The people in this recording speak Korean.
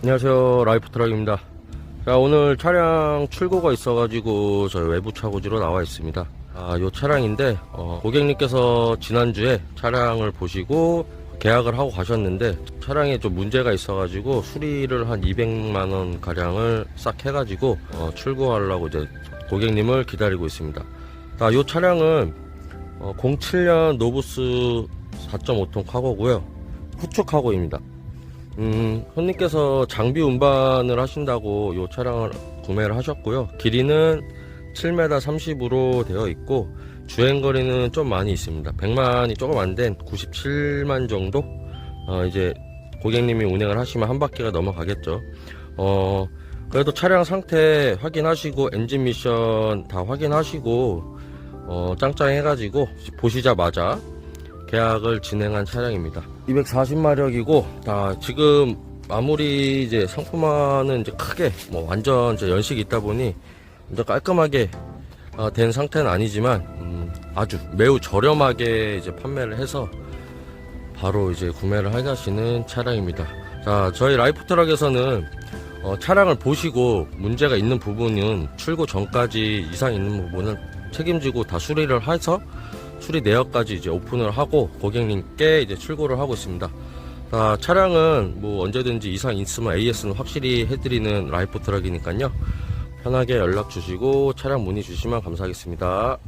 안녕하세요. 라이프 트럭입니다. 자 오늘 차량 출고가 있어 가지고 저희 외부 차고지로 나와 있습니다. 아요 차량인데 어, 고객님께서 지난주에 차량을 보시고 계약을 하고 가셨는데 차량에 좀 문제가 있어 가지고 수리를 한 200만원 가량을 싹 해가지고 어, 출고하려고 이제 고객님을 기다리고 있습니다. 자, 요 차량은 어, 07년 노부스 4.5톤 카고고요. 후축 카고입니다 음, 손님께서 장비 운반을 하신다고 이 차량을 구매를 하셨고요. 길이는 7m 30으로 되어 있고 주행거리는 좀 많이 있습니다. 100만이 조금 안 된 97만 정도? 어, 이제 고객님이 운행을 하시면 한 바퀴가 넘어가겠죠. 어, 그래도 차량 상태 확인하시고 엔진 미션 다 확인하시고 어, 짱짱 해가지고 보시자마자 계약을 진행한 차량입니다. 240마력이고, 다 지금 마무리 이제 상품화는 이제 크게 뭐 완전 이제 연식이 있다 보니 이제 깔끔하게 어, 된 상태는 아니지만 음, 아주 매우 저렴하게 이제 판매를 해서 바로 이제 구매를 하시는 차량입니다. 자, 저희 라이프 트럭에서는 어, 차량을 보시고 문제가 있는 부분은 출고 전까지 이상 있는 부분은 책임지고 다 수리를 해서 수리 내역까지 이제 오픈을 하고 고객님께 이제 출고를 하고 있습니다. 자, 차량은 뭐 언제든지 이상 있으면 AS는 확실히 해드리는 라이프 트럭이니까요. 편하게 연락 주시고 차량 문의 주시면 감사하겠습니다.